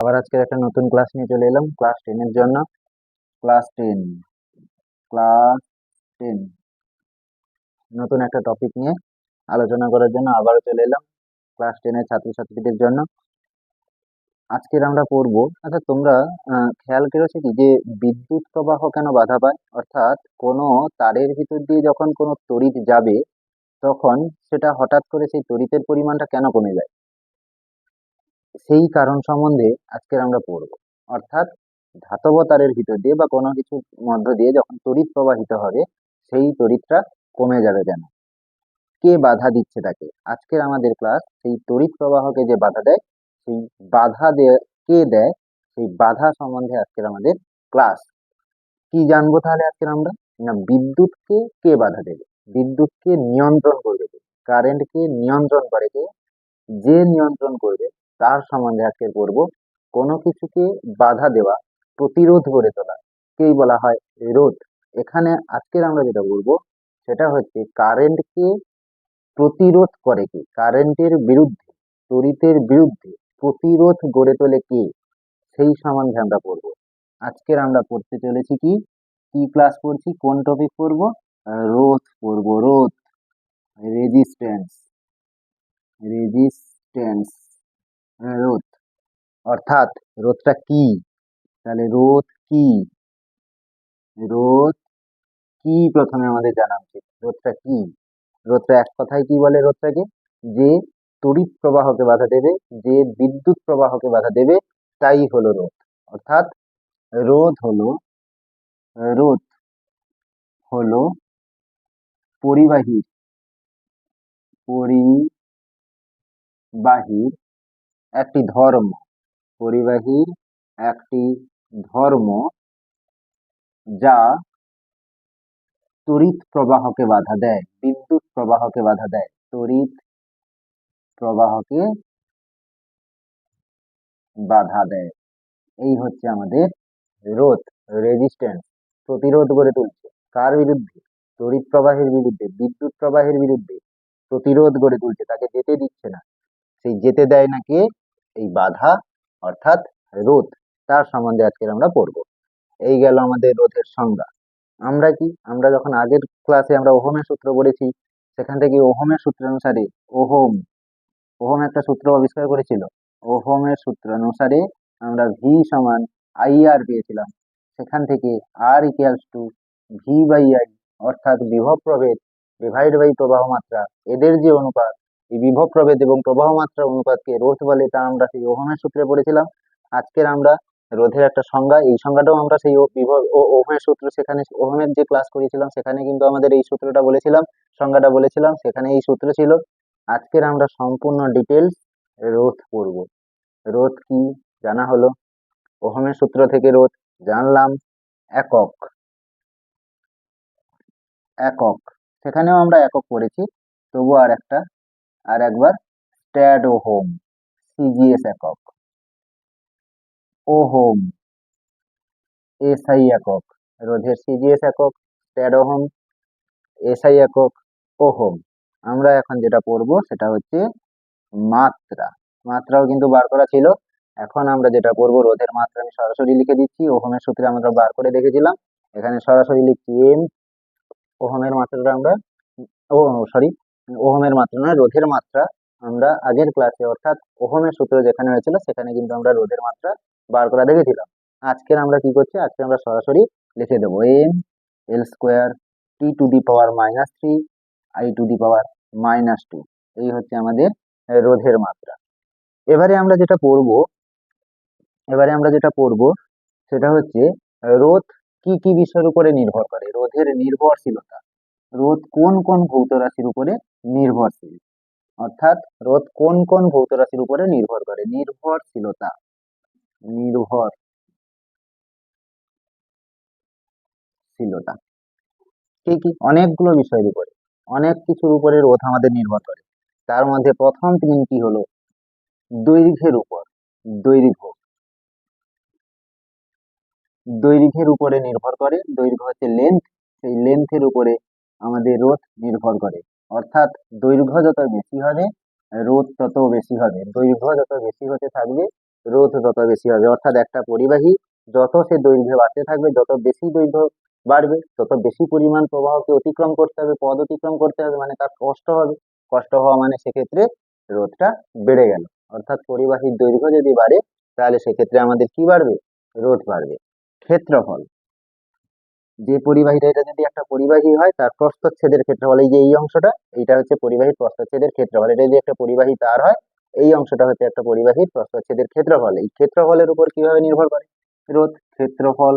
আবার আজকের একটা নতুন ক্লাস নিয়ে চলে এলাম ক্লাস টেনের জন্য। ক্লাস টেন ক্লাস টেন নতুন একটা টপিক নিয়ে আলোচনা করার জন্য আবারও চলে এলাম ক্লাস টেনের ছাত্রছাত্রীদের জন্য। আজকের আমরা পড়ব আচ্ছা তোমরা খেয়াল করেছ কি যে বিদ্যুৎ প্রবাহ কেন বাধা পায়? অর্থাৎ কোনো তারের ভিতর দিয়ে যখন কোনো তড়িৎ যাবে, তখন সেটা হঠাৎ করে সেই তড়িতের পরিমাণটা কেন কমে যায়? সেই কারণ সম্বন্ধে আজকের আমরা পড়ব। অর্থাৎ ধাতব তারের ভিতর দিয়ে বা কোনো কিছুর মধ্য দিয়ে যখন তড়িৎ প্রবাহিত হবে, সেই তড়িৎটা কমে যাবে কেন? কে বাধা দিচ্ছে তাকে? আজকের আমাদের ক্লাস সেই তড়িৎ প্রবাহকে যে বাধা দেয়, সেই বাধা দেয় কে দেয়? সেই বাধা সম্বন্ধে আজকের আমাদের ক্লাস কি জানব তাহলে আজকের আমরা? না, বিদ্যুৎকে কে বাধা দেবে? বিদ্যুৎকে নিয়ন্ত্রণ করবে কারেন্টকে নিয়ন্ত্রণ করে কে? যে নিয়ন্ত্রণ করবে তার সম্বন্ধে আজকে পড়ব কোনো কিছুকে বাধা দেওয়া, প্রতিরোধ গড়ে তোলা, কেই বলা হয় রোধ। এখানে আজকের আমরা যেটা বলব সেটা হচ্ছে কারেন্টকে প্রতিরোধ করে কে? কারেন্টের বিরুদ্ধে, তড়িতের বিরুদ্ধে প্রতিরোধ গড়ে তোলে কে? সেই সম্বন্ধে আমরা পড়ব। আজকের আমরা পড়তে চলেছি কি? কি ক্লাস পড়ছি? কোন টপিক পড়ব? রোধ পড়ব, রোধ। রেজিস্ট্যান্স রেজিস্ট্যান্স রোধ অর্থাৎ রোধটা কি? তাহলে রোধ কি? রোধ কি প্রথমে আমাদের জানা উচিত? রোধটা কি? রোধটা এক কথায় কি বলে রোধটাকে যে তড়িৎ প্রবাহকে বাধা দেবে, যে বিদ্যুৎ প্রবাহকে বাধা দেবে, তাই হলো রোধ অর্থাৎ রোধ হলো রোধ হলো পরিবাহীর পরিবাহীর একটি ধর্ম। পরিবাহী একটি ধর্ম যা তড়িৎ প্রবাহকে বাধা দেয়, বিদ্যুৎ প্রবাহকে বাধা দেয়। তড়িৎ প্রবাহকে বাধা দেয়। এই হচ্ছে আমাদের রোধ রেজিস্ট্যান্স প্রতিরোধ গড়ে তুলছে। কার বিরুদ্ধে? তড়িৎ প্রবাহের বিরুদ্ধে, বিদ্যুৎ প্রবাহের বিরুদ্ধে প্রতিরোধ গড়ে তুলছে। তাকে যেতে দিচ্ছে না। সেই যেতে দেয় না কে? এই বাধা অর্থাৎ রোধ, তার সম্বন্ধে আজকে আমরা পড়ব। এই গেল আমাদের রোধের সংজ্ঞা। আমরা কি? আমরা যখন আগের ক্লাসে আমরা ওহমের সূত্র পড়েছি, সেখান থেকে ওহমের সূত্র অনুসারে ওহম ওহম একটা সূত্র আবিষ্কার করেছিল। ওহমের সূত্র অনুসারে আমরা ভি সমান আই আর পেয়েছিলাম। সেখান থেকে R equals to V by I অর্থাৎ বিভব প্রভেদ ডিভাইড বাই প্রবাহ মাত্রা, এদের যে অনুপাত এই বিভব প্রভেদ এবং প্রবাহ মাত্রার অনুপাতকে রোধ বলে তা আমরা সেই ওহমের সূত্রে পড়েছিলাম। আজকের আমরা রোধের একটা সংজ্ঞা, এই সংজ্ঞাটাও আমরা সেই বিভব ও ওহমের সূত্র সেখানে ওহমের যে ক্লাস করেছিলাম, সেখানে কিন্তু আমাদের এই সূত্রটা বলেছিলাম, সংজ্ঞাটা বলেছিলাম, সেখানে এই সূত্র ছিল। আজকের আমরা সম্পূর্ণ ডিটেলস রোধ পড়ব রোধ কি? জানা হলো। ওহমের সূত্র থেকে রোধ জানলাম একক। একক। সেখানেও আমরা একক পড়েছি তবু আর একটা আর একবার স্ট্যাড ও হোম, সিজিএস একক। ওহম এসআই একক, রোধের সিজিএস একক, স্ট্যাড ওহম এসআই একক, ও হোম। আমরা এখন যেটা পড়ব সেটা হচ্ছে মাত্রা। মাত্রাও কিন্তু বার করা ছিল। এখন আমরা যেটা পড়ব রোধের মাত্রা আমি সরাসরি লিখে দিচ্ছি। ওহমের সূত্রে আমরা বার করে দেখেছিলাম। এখানে সরাসরি লিখছি এম ওহমের মাত্রাটা আমরা ও, সরি ওহমের মাত্রা নয়, রোধের মাত্রা আমরা আগের ক্লাসে অর্থাৎ ওহমের সূত্র যেখানে হয়েছিল, সেখানে কিন্তু আমরা রোধের মাত্রা বার করা দেখেছিলাম। আজকের আমরা কি করছি? আজকে আমরা সরাসরি লিখে দেবো M L square T to the power minus three I to the power minus two এই হচ্ছে আমাদের রোধের মাত্রা। এবারে আমরা যেটা পড়ব, এবারে আমরা যেটা পড়ব, সেটা হচ্ছে রোধ কি কি বিষয়ের উপরে নির্ভর করে? রোধের নির্ভরশীলতা। রোধ কোন কোন ভৌত রাশির উপরে নির্ভরশীল। অর্থাৎ রোধ কোন কোন ভৌত রাশির উপরে নির্ভর করে? নির্ভরশীলতা। নির্ভরশীলতা কি কি? অনেকগুলো বিষয়ের উপরে। অনেক কিছুর উপরে রোধ আমাদের নির্ভর করে। তার মধ্যে প্রথম তিনটি হলো দৈর্ঘ্যের উপর। দৈর্ঘ্য। দৈর্ঘ্যের উপরে নির্ভর করে। দৈর্ঘ্য হচ্ছে লেন্থ সেই লেন্থের উপরে আমাদের রোধ নির্ভর করে। অর্থাৎ দৈর্ঘ্য যত বেশি হবে, রোধ তত বেশি হবে। দৈর্ঘ্য যত বেশি হতে থাকবে, রোধ তত বেশি হবে। অর্থাৎ একটা পরিবাহী যত সে দৈর্ঘ্যে বাড়তে থাকবে, যত বেশি দৈর্ঘ্য বাড়বে, তত বেশি পরিমাণ প্রবাহকে অতিক্রম করতে হবে, পদ অতিক্রম করতে হবে মানে তার কষ্ট হবে। কষ্ট হওয়া মানে সেক্ষেত্রে রোধটা বেড়ে গেল। অর্থাৎ পরিবাহীর দৈর্ঘ্য যদি বাড়ে, তাহলে সেক্ষেত্রে আমাদের কি বাড়বে? রোধ বাড়বে। ক্ষেত্রফল। যে পরিবাহীটা এটা যদি একটা পরিবাহী হয়, তার প্রস্থচ্ছেদের ক্ষেত্রফল, এই যে এই অংশটা এইটা হচ্ছে পরিবাহীর প্রস্থচ্ছেদের ক্ষেত্রফল। এটা যদি একটা পরিবাহী তার হয়, এই অংশটা হচ্ছে একটা পরিবাহীর প্রস্থচ্ছেদের ক্ষেত্রফল। এই ক্ষেত্রফলের উপর কীভাবে নির্ভর করে? রোধ ক্ষেত্রফল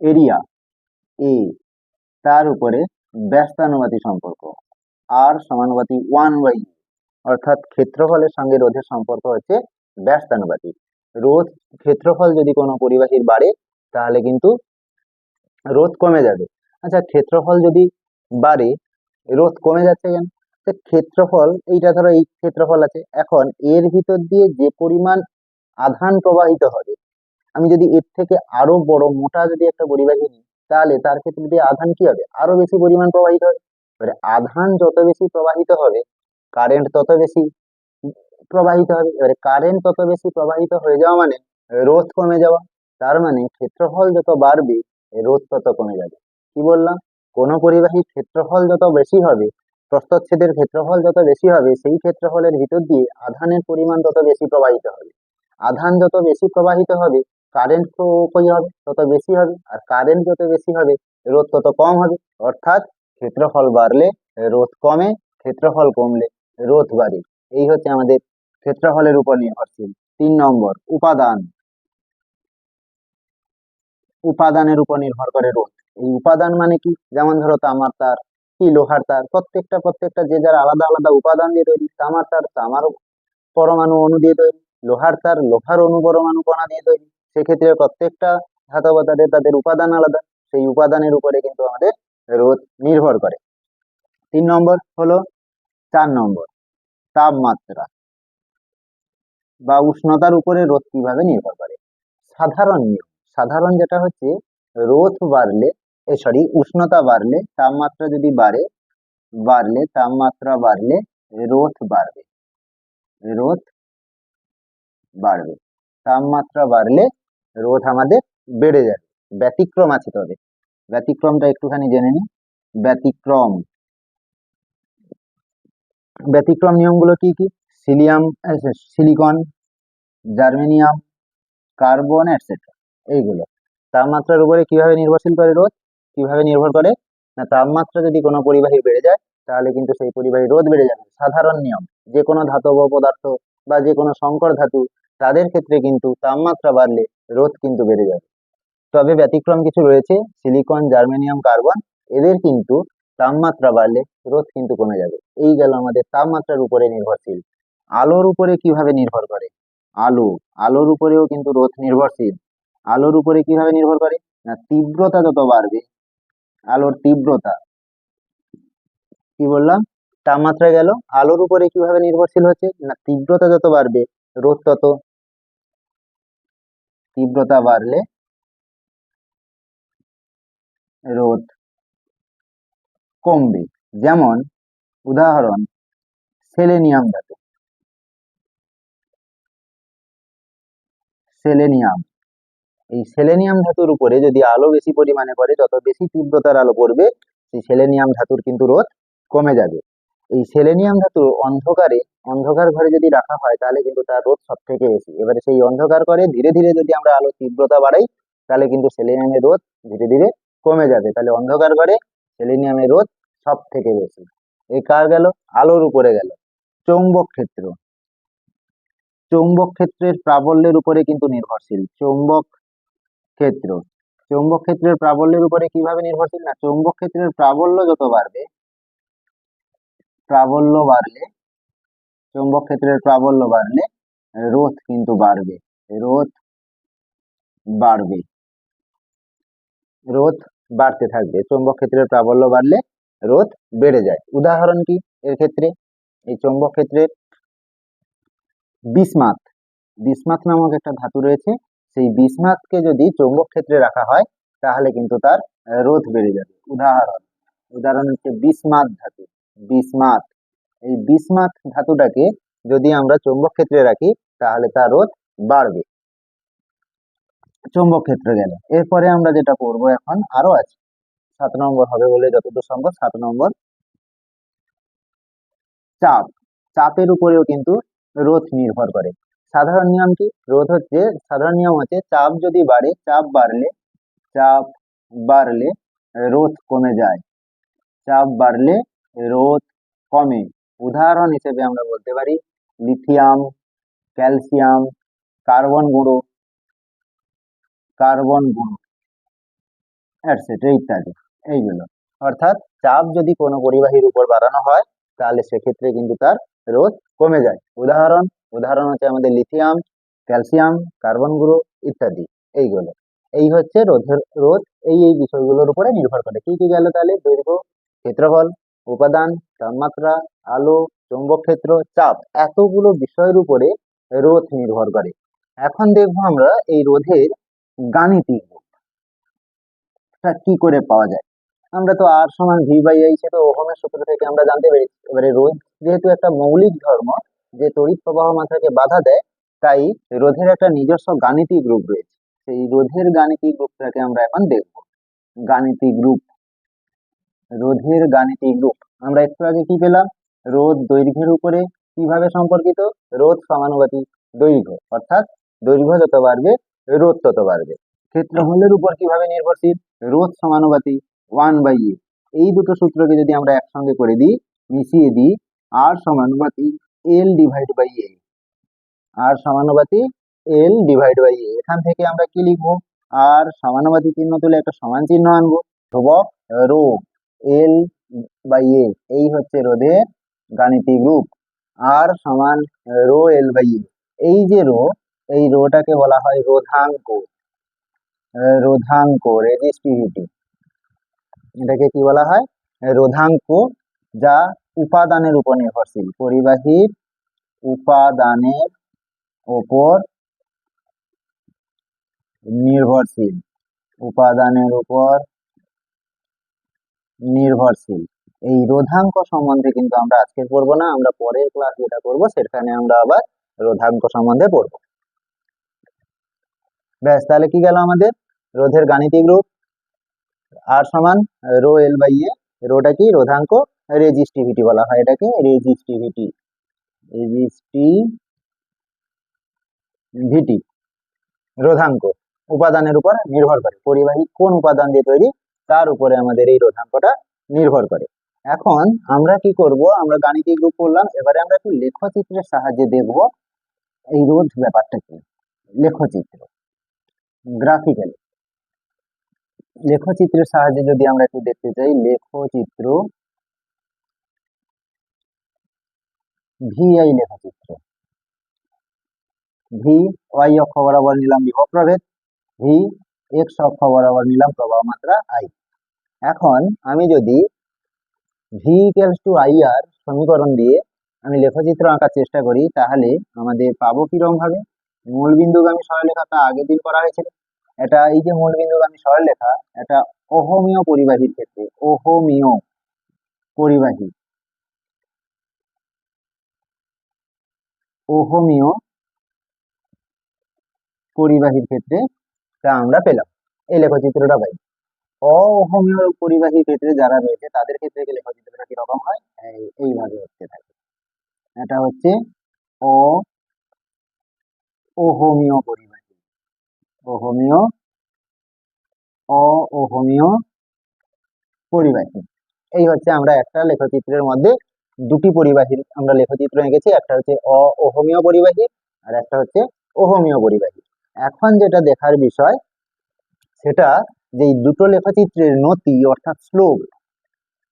এরিয়া এ তার উপরে ব্যস্তানুপাতি সম্পর্ক। আর সমানুপাতি ওয়ান বাই অর্থাৎ ক্ষেত্রফলের সঙ্গে রোধের সম্পর্ক হচ্ছে ব্যস্তানুপাতি রোধ ক্ষেত্রফল যদি কোনো পরিবাহীর বাড়ে, তাহলে কিন্তু রোধ কমে যাবে। আচ্ছা ক্ষেত্রফল যদি বাড়ে রোধ কমে যাচ্ছে কেন? ক্ষেত্রফল, এইটা ধরো এই ক্ষেত্রফল আছে, এখন এর ভিতর দিয়ে যে পরিমাণ আধান প্রবাহিত হবে, আমি যদি এর থেকে আরও বড়, মোটা যদি একটা পরিবাহী নিই, তাহলে তার ক্ষেত্রে দিয়ে আধান কি হবে? আরও বেশি পরিমাণ প্রবাহিত হবে। এবারে আধান যত বেশি প্রবাহিত হবে কারেন্ট তত বেশি প্রবাহিত হবে। এবারে কারেন্ট তত বেশি প্রবাহিত হয়ে যাওয়া মানে রোধ কমে যাওয়া। তার মানে ক্ষেত্রফল যত বাড়বে রোধ তত কমে যাবে। কি বললাম? কোন পরিবাহীর ক্ষেত্রফল যত বেশি হবে, প্রস্তচ্ছেদের ক্ষেত্রফল যত বেশি হবে, সেই ক্ষেত্রফলের ভিতর দিয়ে আধানের পরিমাণ তত বেশি প্রবাহিত হবে। আধান যত বেশি প্রবাহিত হবে কারেন্ট কই হবে? তত বেশি হবে। আর কারেন্ট যত বেশি হবে, রোধ তত কম হবে। অর্থাৎ ক্ষেত্রফল বাড়লে রোধ কমে, ক্ষেত্রফল কমলে রোধ বাড়ে। এই হচ্ছে আমাদের ক্ষেত্রফলের উপর নির্ভরশীল। তিন নম্বর, উপাদান। উপাদানের উপর নির্ভর করে রোধ। এই উপাদান মানে কি? যেমন ধরো তামার তার, কি? লোহার তার। প্রত্যেকটা প্রত্যেকটা যে যার আলাদা আলাদা উপাদান দিয়ে তৈরি, তামার তার, তামার পরমাণু অণু দিয়ে তৈরি, লোহার তার, লোহার অণু পরমাণু কণা দিয়ে তৈরি। সেক্ষেত্রে প্রত্যেকটা ধাতব তাদের তাদের উপাদান আলাদা। সেই উপাদানের উপরে কিন্তু আমাদের রোধ নির্ভর করে। তিন নম্বর হলো চার নম্বর, তাপমাত্রা বা উষ্ণতার উপরে রোধ কীভাবে নির্ভর করে? সাধারণ নিয়ম। সাধারণ যেটা হচ্ছে, রোধ বাড়লে সরি উষ্ণতা বাড়লে, তাপমাত্রা যদি বাড়ে, বাড়লে, তাপমাত্রা বাড়লে, রোধ বাড়বে। রোধ বাড়বে। তাপমাত্রা বাড়লে, রোধ আমাদের বেড়ে যাবে। ব্যতিক্রম আছে তবে। ব্যতিক্রমটা একটুখানি জেনে নিই। ব্যতিক্রম। ব্যতিক্রম নিয়মগুলো কি কি? সিলিয়াম সিলিকন, জার্মেনিয়াম, কার্বন এটসেট্রা এইগুলো। তাপমাত্রার উপরে কীভাবে নির্ভরশীল করে রোধ কীভাবে নির্ভর করে? না, তাপমাত্রা যদি কোনো পরিবাহী বেড়ে যায়, তাহলে কিন্তু সেই পরিবাহী রোধ বেড়ে যাবে। সাধারণ নিয়ম যে কোনো ধাতব পদার্থ বা যে কোনো সংকর ধাতু, তাদের ক্ষেত্রে কিন্তু তাপমাত্রা বাড়লে রোধ কিন্তু বেড়ে যাবে। তবে ব্যতিক্রম কিছু রয়েছে, সিলিকন, জার্মেনিয়াম, কার্বন, এদের কিন্তু তাপমাত্রা বাড়লে রোধ কিন্তু কমে যাবে। এই গেল আমাদের তাপমাত্রার উপরে নির্ভরশীল। আলোর উপরে কীভাবে নির্ভর করে? আলো, আলোর উপরেও কিন্তু রোধ নির্ভরশীল। আলোর উপরে কীভাবে নির্ভর করে? না, তীব্রতা যত বাড়বে, আলোর তীব্রতা, কি বললাম? তাপমাত্রা গেল, আলোর উপরে কীভাবে নির্ভরশীল হচ্ছে? না, তীব্রতা যত বাড়বে, রোদ তত তীব্রতা বাড়লে রোদ কমবে। যেমন, উদাহরণ, সেলেনিয়াম সেলেনিয়াম। এই সেলেনিয়াম ধাতুর উপরে যদি আলো বেশি পরিমাণে পড়ে, যত বেশি তীব্রতার আলো পড়বে, সেই সেলেনিয়াম ধাতুর কিন্তু রোধ কমে যাবে। এই সেলেনিয়াম ধাতু অন্ধকারে, অন্ধকার ঘরে যদি রাখা হয়, তাহলে কিন্তু তার রোধ সব থেকে বেশি। এবারে সেই অন্ধকার করে ধীরে ধীরে যদি আমরা আলো তীব্রতা বাড়াই, তাহলে কিন্তু সেলেনিয়ামের রোধ ধীরে ধীরে কমে যাবে। তাহলে অন্ধকার ঘরে সেলেনিয়ামের রোধ সব থেকে বেশি। এই কার গেল? আলোর উপরে গেল। চৌম্বক ক্ষেত্র। চৌম্বক ক্ষেত্রের প্রাবল্যের উপরে কিন্তু নির্ভরশীল। চৌম্বক ক্ষেত্র। চৌম্বক ক্ষেত্রের প্রাবল্যের উপরে কীভাবে নির্ভরশীল? না, চৌম্বক ক্ষেত্রের প্রাবল্য যত বাড়বে, প্রাবল্য বাড়লে, চৌম্বক ক্ষেত্রের প্রাবল্য বাড়লে রোধ কিন্তু বাড়বে। রোধ বাড়বে। রোধ বাড়তে থাকবে। চৌম্বক ক্ষেত্রের প্রাবল্য বাড়লে রোধ বেড়ে যায়। উদাহরণ কি এর ক্ষেত্রে? এই চৌম্বক ক্ষেত্রের বিসমাথ বিসমাথ নামক একটা ধাতু রয়েছে। সেই বিসমাথকে যদি চৌম্বক ক্ষেত্রে রাখা হয়, তাহলে কিন্তু তার রোধ বেড়ে যাবে। উদাহরণ উদাহরণ হচ্ছে বিসমাথ ধাতু। বিসমাথ এই বিসমাথ ধাতুটাকে যদি আমরা চৌম্বক ক্ষেত্রে রাখি, তাহলে তার রোধ বাড়বে। চৌম্বক ক্ষেত্র গেল। এরপরে আমরা যেটা করব এখন, আরও আছে। সাত নম্বর হবে বলে যতদূর সম্ভব, সাত নম্বর চাপ। চাপের উপরেও কিন্তু রোধ নির্ভর করে। সাধারণ নিয়ম কি? রোধ হচ্ছে, সাধারণ নিয়ম হচ্ছে চাপ যদি বাড়ে, চাপ বাড়লে চাপ বাড়লে রোধ কমে যায়। চাপ বাড়লে রোধ কমে। উদাহরণ হিসেবে আমরা বলতে পারি, লিথিয়াম, ক্যালসিয়াম, কার্বন গুঁড়ো কার্বন গুঁড়ো এটসেট্রা ইত্যাদি। এইগুলো। অর্থাৎ চাপ যদি কোনো পরিবাহীর উপর বাড়ানো হয়, তাহলে সেক্ষেত্রে কিন্তু তার রোধ কমে যায়। উদাহরণ উদাহরণ হচ্ছে আমাদের লিথিয়াম ক্যালসিয়াম কার্বন গুঁড়ো ইত্যাদি, এইগুলো। এই হচ্ছে রোধের, রোধ এই এই বিষয়গুলোর উপরে নির্ভর করে। কি কি গেল তাহলে? দৈর্ঘ্য, ক্ষেত্রফল, উপাদান, তাপমাত্রা, আলো, চৌম্বক ক্ষেত্র, চাপ, এতগুলো বিষয়ের উপরে রোধ নির্ভর করে। এখন দেখব আমরা এই রোধের গাণিতিক কি করে পাওয়া যায়? আমরা তো আর সমান ভি বাই আই সেটা ওহমের সূত্র থেকে আমরা জানতে পেরেছি। এবারে রোধ যেহেতু একটা মৌলিক ধর্ম যে তড়িৎ প্রবাহ মাত্রাকে বাধা দেয়, তাই রোধের একটা নিজস্ব গাণিতিক রূপ রয়েছে। সেই রোধের গাণিতিক রূপটাকে আমরা এখন দেখব। গাণিতিক রূপ। রোধের গাণিতিক রূপ। আমরা একটু আগে কি পেলাম? রোধ দৈর্ঘ্যের উপরে কীভাবে সম্পর্কিত? রোধ সমানুপাতিক দৈর্ঘ্য। অর্থাৎ দৈর্ঘ্য যত বাড়বে, রোধ তত বাড়বে। ক্ষেত্রফলের উপর কীভাবে নির্ভরশীল? রোধ সমানুপাতিক ওয়ান বাই এ এই দুটো সূত্রকে যদি আমরা একসঙ্গে করে দিই, মিশিয়ে দিই আর সমানুপাতিক এল ডিভাইড বাই এ আর সমানুপাতিক এল ডিভাইড বাই এ এখান থেকে আমরা কি লিখব? আর সমানুপাতিক চিহ্ন তুলে একটা সমান চিহ্ন আনব। ধ্রুবক রো। এল বাই এ এই হচ্ছে রোধের গাণিতিক রূপ। আর সমান রো এল বাই এ এই যে রো, এই রোটাকে বলা হয় রোধাঙ্ক। রোধাঙ্ক রেজিস্টিভিটি এটাকে কি বলা হয়? রোধাঙ্ক, যা উপাদানের উপর নির্ভরশীল। পরিবাহীর উপাদানের ওপর নির্ভরশীল। উপাদানের উপর নির্ভরশীল। এই রোধাঙ্ক সম্বন্ধে কিন্তু আমরা আজকে পড়ব না, আমরা পরের ক্লাস যেটা করব সেখানে আমরা আবার রোধাঙ্ক সম্বন্ধে পড়ব। ব্যাস, তাহলে কি গেল আমাদের? রোধের গাণিতিক রূপ। আর সমান রো এল বাই এ, রোটা কি? রোধাঙ্ক রেজিস্টিভিটি বলা হয় এটাকে, রেজিস্টিভিটি। রেজিস্টিভিটি রোধাঙ্ক। উপাদানের উপর নির্ভর করে। পরিবাহী কোন উপাদান দিয়ে তৈরি? তার উপরে আমাদের এই রোধাঙ্কটা নির্ভর করে। এখন আমরা কি করব? আমরা গাণিতিক রূপ করলাম। এবারে আমরা একটু লেখচিত্রের সাহায্যে দেখব এই রোধ ব্যাপারটা কি লেখচিত্র। গ্রাফিক্যালি। লেখচিত্রের সাহায্যে যদি আমরা একটু দেখতে চাই, লেখচিত্র ভিআই লেখচিত্র ভি, ওয়াই অক্ষ বরাবর নিলাম বিভব প্রভেদ ভি, এক্স অক্ষ বরাবর নিলাম প্রবাহ মাত্রা আই। এখন আমি যদি V equals to I R সমীকরণ দিয়ে আমি লেখচিত্র আঁকার চেষ্টা করি, তাহলে আমাদের পাবো কীরকম ভাবে? মূল বিন্দুগামী সরলরেখা তা আগের দিন করা হয়েছিল। এটা এই যে মূল বিন্দুগামী সরলরেখা, এটা অহমীয় পরিবাহীর ক্ষেত্রে, অহমীয় পরিবাহী। অহমীয় পরিবাহীর ক্ষেত্রে তা আমরা পেলাম। এই লেখচিত্রটা পাই অহমীয় পরিবাহীর ক্ষেত্রে যারা রয়েছে, তাদের ক্ষেত্রে লেখচিত্রটা কীরকম হয়? এইভাবে হচ্ছে থাকে এটা হচ্ছে অ অহমীয় পরিবাহী। অহমীয় অহমীয় পরিবাহী। এই হচ্ছে আমরা একটা লেখচিত্রের মধ্যে দুটি পরিবাহীর আমরা লেখচিত্র এঁকেছি একটা হচ্ছে অহমীয় পরিবাহী আর একটা হচ্ছে অহমীয় পরিবাহী। এখন যেটা দেখার বিষয়, সেটা যে দুটো লেখচিত্রের নতি, অর্থাৎ স্লোপ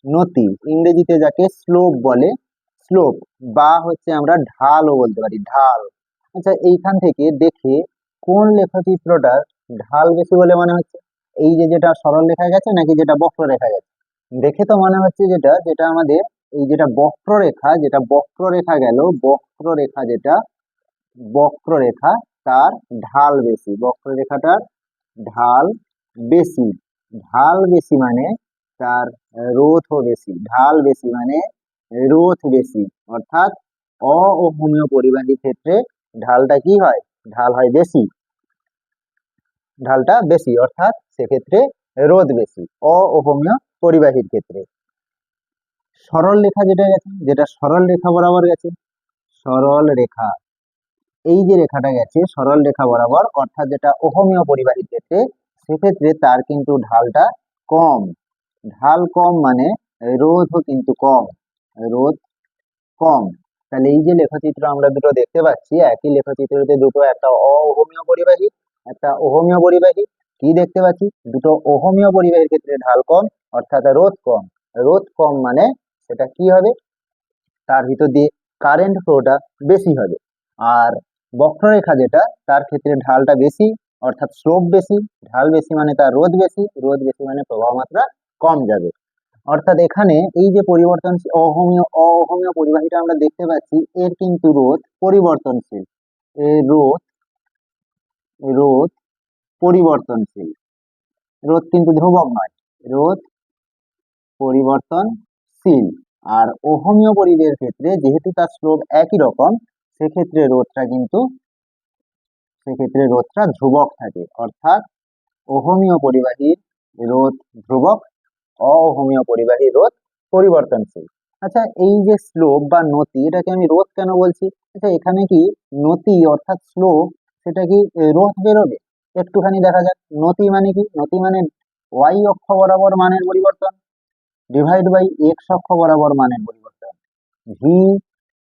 নতি, ইংরেজিতে যাকে স্লোপ বলে স্লোপ বা হচ্ছে আমরা ঢালও বলতে পারি, ঢাল। আচ্ছা এইখান থেকে দেখে কোন লেখচিত্রটার ঢাল বেশি বলে মনে হচ্ছে? এই যে যেটা সরল লেখা গেছে নাকি যেটা বক্র লেখা গেছে? দেখে তো মনে হচ্ছে যেটা যেটা আমাদের এই যেটা বক্ররেখা যেটা বক্ররেখা গেল, বক্ররেখা যেটা, বক্ররেখা তার ঢাল বেশি। বক্ররেখাটার ঢাল বেশি। ঢাল বেশি মানে তার রোধও বেশি। ঢাল বেশি মানে রোধ বেশি। অর্থাৎ অহমীয় পরিবাহীর ক্ষেত্রে ঢালটা কি হয়? ঢাল হয় বেশি। ঢালটা বেশি। অর্থাৎ সেক্ষেত্রে রোধ বেশি। অহমীয় পরিবাহীর ক্ষেত্রে। সরল রেখা যেটা গেছে, যেটা সরল রেখা বরাবর গেছে, সরল রেখা। এই যে রেখাটা গেছে, সরল রেখা বরাবর, অর্থাৎ যেটা অহমীয় পরিবাহীর ক্ষেত্রে সেক্ষেত্রে তার কিন্তু ঢালটা কম। ঢাল কম মানে রোধও কিন্তু কম, রোধ কম। তাহলে এই যে লেখচিত্র আমরা দুটো দেখতে পাচ্ছি, একই লেখচিত্রতে দুটো, একটা অহমীয় পরিবাহী, একটা অহমীয় পরিবাহী। কি দেখতে পাচ্ছি? দুটো অহমীয় পরিবাহীর ক্ষেত্রে ঢাল কম, অর্থাৎ রোধ কম। রোধ কম মানে সেটা কি হবে? তার ভিতর দিয়ে কারেন্ট ফ্লোটা বেশি হবে। আর বক্ররেখা যেটা, তার ক্ষেত্রে ঢালটা বেশি, অর্থাৎ স্লোপ বেশি, ঢাল বেশি মানে তার রোধ বেশি রোধ বেশি মানে প্রবাহ মাত্রা কম যাবে। অর্থাৎ এখানে এই যে পরিবর্তনশীল, অহমীয় অহমীয় পরিবাহীটা আমরা দেখতে পাচ্ছি, এর কিন্তু রোধ পরিবর্তনশীল। এর রোধ রোধ পরিবর্তনশীল। রোধ কিন্তু ধ্রুবক নয়। রোধ পরিবর্তনশীল আর অহমীয় পরিবের ক্ষেত্রে যেহেতু তার স্লোপ একই রকম, সেক্ষেত্রে রোধটা কিন্তু, সেক্ষেত্রে রোধটা ধ্রুবক থাকে। অর্থাৎ অহমীয় পরিবাহীর রোধ ধ্রুবক অহমীয় পরিবাহী রোধ পরিবর্তনশীল। আচ্ছা এই যে স্লোপ বা নতি, এটাকে আমি রোধ কেন বলছি? আচ্ছা এখানে কি নতি অর্থাৎ স্লোপ, সেটা কি রোধ বেরোবে? একটুখানি দেখা যাক। নতি মানে কি? নতি মানে ওয়াই অক্ষ বরাবর মানের পরিবর্তন? ডিভাইড বাই এক্স অক্ষ বরাবর মানের পরিবর্তন। V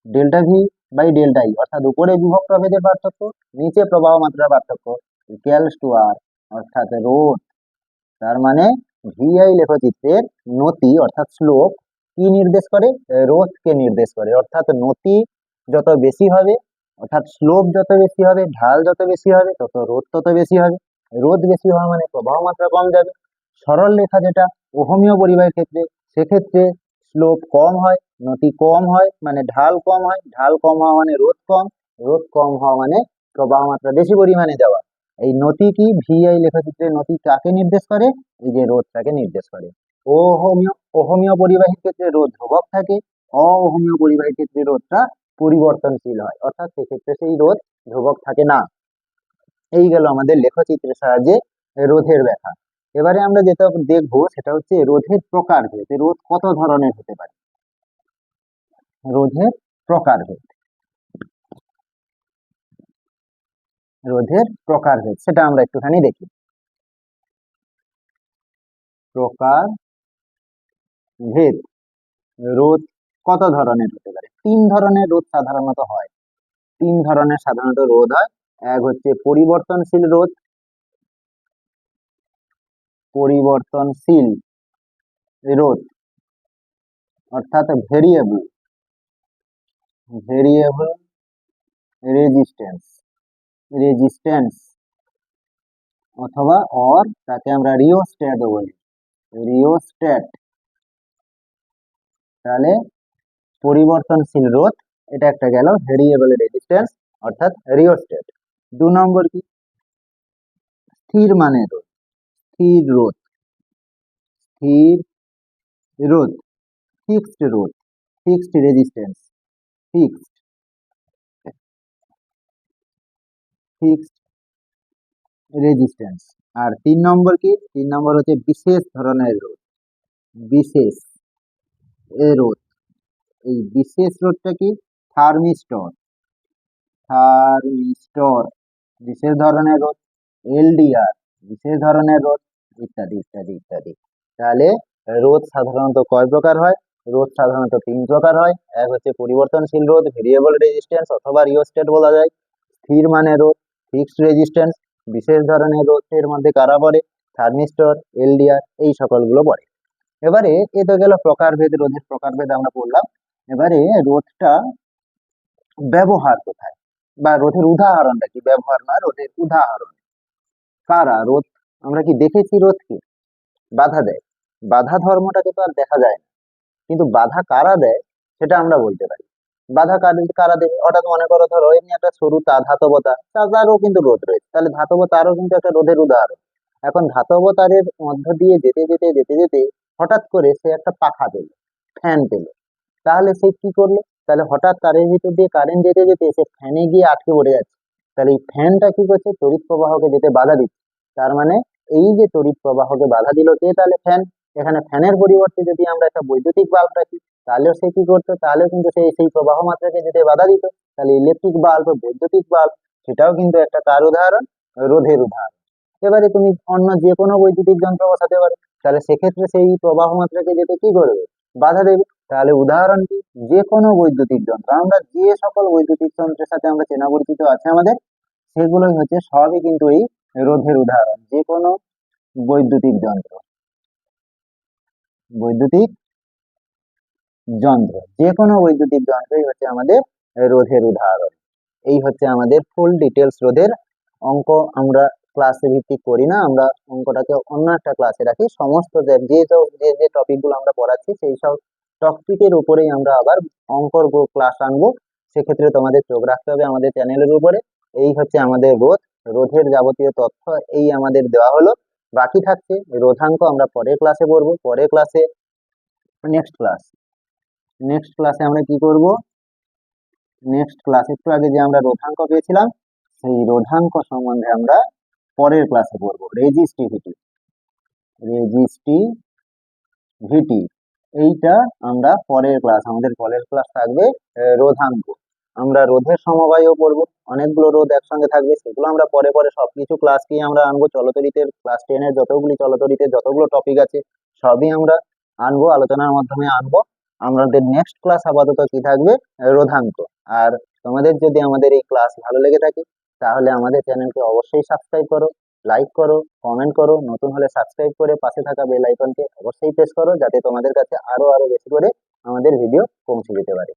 delta V by delta E অর্থাৎ উপরে বিভব প্রভেদের পার্থক্য, নিচে প্রবাহ মাত্রার পার্থক্য ইকুয়ালস টু আর অর্থাৎ রোধ। তার মানে ভিআই লেখচিত্রের নতি, অর্থাৎ স্লোপ কি নির্দেশ করে? রোধকে নির্দেশ করে। অর্থাৎ নতি যত বেশি হবে, অর্থাৎ স্লোপ যত বেশি হবে, ঢাল যত বেশি হবে, তত রোধ তত বেশি হবে। রোধ বেশি হওয়া মানে প্রবাহ মাত্রা কম যাবে। সরল রেখা যেটা অহমীয় পরিবাহের ক্ষেত্রে, সেক্ষেত্রে স্লোপ কম হয়, নতি কম হয় মানে ঢাল কম হয়, ঢাল কম হওয়া মানে রোধ কম রোধ কম হওয়া মানে প্রবাহ মাত্রা বেশি পরিমাণে দেওয়া। এই নতি কি ভিআই লেখচিত্রে নতি কাকে নির্দেশ করে? এই যে রোধটাকে নির্দেশ করে। অহমীয় অহমীয় পরিবাহীর ক্ষেত্রে রোধ ধ্রুবক থাকে অহমীয় পরিবাহীর ক্ষেত্রে রোধটা পরিবর্তনশীল হয়, অর্থাৎ সেক্ষেত্রে সেই রোধ ধ্রুবক থাকে না। এই গেল আমাদের লেখচিত্রের সাহায্যে রোধের ব্যাখ্যা। এবারে আমরা যেটা দেখব সেটা হচ্ছে রোধের প্রকারভেদ রোধ কত ধরনের হতে পারে? রোধের প্রকারভেদ রোধের প্রকারভেদ সেটা আমরা একটুখানি দেখি। প্রকার ভেদ। রোধ কত ধরনের হতে পারে? তিন ধরনের রোধ সাধারণত হয়। তিন ধরনের সাধারণত রোধ হয়। এক হচ্ছে পরিবর্তনশীল রোধ পরিবর্তনশীল রোধ অর্থাৎ ভেরিয়েবল ভেরিয়েবল রেজিস্ট্যান্স রেজিস্ট্যান্স অথবা অর তাকে আমরা রিওস্ট্যাট বলি। রিওস্ট্যাট তাহলে পরিবর্তনশীল রোধ, এটা একটা গেল ভেরিয়েবল রেজিস্ট্যান্স অর্থাৎ রিওস্ট্যাট দু নম্বর কি? স্থির মানের রোধ। স্থির রোধ। স্থির রোধ। ফিক্সড রোধ। Fixed resistance fixed fixed resistance আর তিন নম্বর কি? তিন নম্বর হচ্ছে বিশেষ ধরনের রোধ। বিশেষ রোধ। এই বিশেষ রোধটা কি? থার্মিস্টর। থার্মিস্টর। বিশেষ ধরনের রোধ। এলডিআর। বিশেষ ধরনের রোধ। ইত্যাদি ইত্যাদি ইত্যাদি। তাহলে রোধ সাধারণত কয় প্রকার হয়? রোধ সাধারণত তিন প্রকার হয়। এক হচ্ছে পরিবর্তনশীল রোধ ভেরিয়েবল রেজিস্ট্যান্স অথবা রিওস্টেট বলা যায়। স্থির মানের রোধ ফিক্সড রেজিস্ট্যান্স বিশেষ ধরনের রোধের মধ্যে কারা পড়ে? থার্মিস্টর, এলডিআর, এই সকলগুলো পড়ে। এবারে এ তো গেল প্রকারভেদ, রোধের প্রকারভেদ আমরা পড়লাম। এবারে রোধটা ব্যবহার কোথায়? বা রোধের উদাহরণটা কি? ব্যবহার না, রোধের উদাহরণ। কারা? রোধ আমরা কি দেখেছি রোধকে? বাধা দেয়। বাধা ধর্মটাকে তো আর দেখা যায় না। কিন্তু বাধা কারা দেয়, সেটা আমরা বলতে পারি। বাধা কারা দেবে? হঠাৎ মনে করো ধরো এমনি একটা সরু তা ধাতবতা তারও কিন্তু রোধ রয়েছে। তাহলে ধাতব তারও কিন্তু একটা রোধের উদাহরণ। এখন ধাতব তারের মধ্য দিয়ে যেতে যেতে যেতে যেতে হঠাৎ করে সে একটা পাখা পেল, ফ্যান পেল। তাহলে সে কি করল? তাহলে হঠাৎ তারের ভিতর দিয়ে কারেন্ট যেতে যেতে সে ফ্যানে গিয়ে আটকে পড়ে যাচ্ছে। তাহলে এই ফ্যানটা কি করছে? তড়িৎ প্রবাহকে যেতে বাধা দিচ্ছে। তার মানে এই যে তড়িৎ প্রবাহকে বাধা দিল কে তাহলে? ফ্যান। এখানে ফ্যানের পরিবর্তে যদি আমরা একটা বৈদ্যুতিক বাল্ব রাখি, তাহলেও সে কি করতো? তাহলেও কিন্তু সেই সেই প্রবাহ মাত্রাকে যদি বাধা দিত, তাহলে ইলেকট্রিক বাল্ব, বৈদ্যুতিক বাল্ব, সেটাও কিন্তু একটা কার উদাহরণ, রোধের উদাহরণ। এবারে তুমি অন্য যে কোনো বৈদ্যুতিক যন্ত্র বসাতে পারো, তাহলে সেক্ষেত্রে সেই প্রবাহ মাত্রাকে যেতে কি করবে? বাধা দেবে। তাহলে উদাহরণ কি? যে কোনো বৈদ্যুতিক যন্ত্র। আমরা যে সকল বৈদ্যুতিক যন্ত্রের সাথে আমরা চেনা পরিচিত আছে আমাদের, সেগুলোই হচ্ছে সবই কিন্তু এই রোধের উদাহরণ যে কোনো বৈদ্যুতিক যন্ত্র। বৈদ্যুতিক যন্ত্র যে কোনো বৈদ্যুতিক যন্ত্রই হচ্ছে আমাদের রোধের উদাহরণ। এই হচ্ছে আমাদের ফুল ডিটেলস রোধের অঙ্ক। আমরা ক্লাসে ভিত্তিক করি না, আমরা অঙ্কটাকে অন্য একটা ক্লাসে রাখি। সমস্ত যে যে যে টপিকগুলো আমরা পড়াচ্ছি, সেই সব টপিকের উপরেই আমরা আবার অঙ্কর ক্লাস আনব। সেক্ষেত্রে তোমাদের চোখ রাখতে হবে আমাদের চ্যানেলের উপরে। এই হচ্ছে আমাদের রোধ। রোধের যাবতীয় তথ্য এই আমাদের দেওয়া হলো। বাকি থাকছে রোধাঙ্ক, আমরা পরের ক্লাসে পড়ব। পরের ক্লাসে নেক্সট ক্লাস নেক্সট ক্লাসে আমরা কি করব? নেক্সট ক্লাস একটু আগে যে আমরা রোধাঙ্ক পেয়েছিলাম, সেই রোধাঙ্ক সম্বন্ধে আমরা পরের ক্লাসে পড়ব। রেজিস্টিভিটি রেজিস্টিভিটি এইটা আমরা পরের ক্লাস আমাদের পরের ক্লাস থাকবে রোধাঙ্ক। আমরা রোধের সমবায়ও পড়ব অনেকগুলো রোধ একসঙ্গে থাকবে, সেগুলো আমরা পরে পরে সবকিছু ক্লাসকেই আমরা আনব। চলতরিতের ক্লাস টেনের যতগুলি চলতরিতে যতগুলো টপিক আছে, সবই আমরা আনব, আলোচনার মাধ্যমে আনব। আমাদের নেক্সট ক্লাস আপাতত কি থাকবে? রোধাঙ্ক। আর তোমাদের যদি আমাদের এই ক্লাস ভালো লেগে থাকে, তাহলে আমাদের চ্যানেলকে অবশ্যই সাবস্ক্রাইব করো লাইক করো কমেন্ট করো। নতুন হলে সাবস্ক্রাইব করে পাশে থাকা বেল আইকনকে অবশ্যই প্রেস করো, যাতে তোমাদের কাছে আরও আরও বেশি করে আমাদের ভিডিও পৌঁছে যেতে পারে।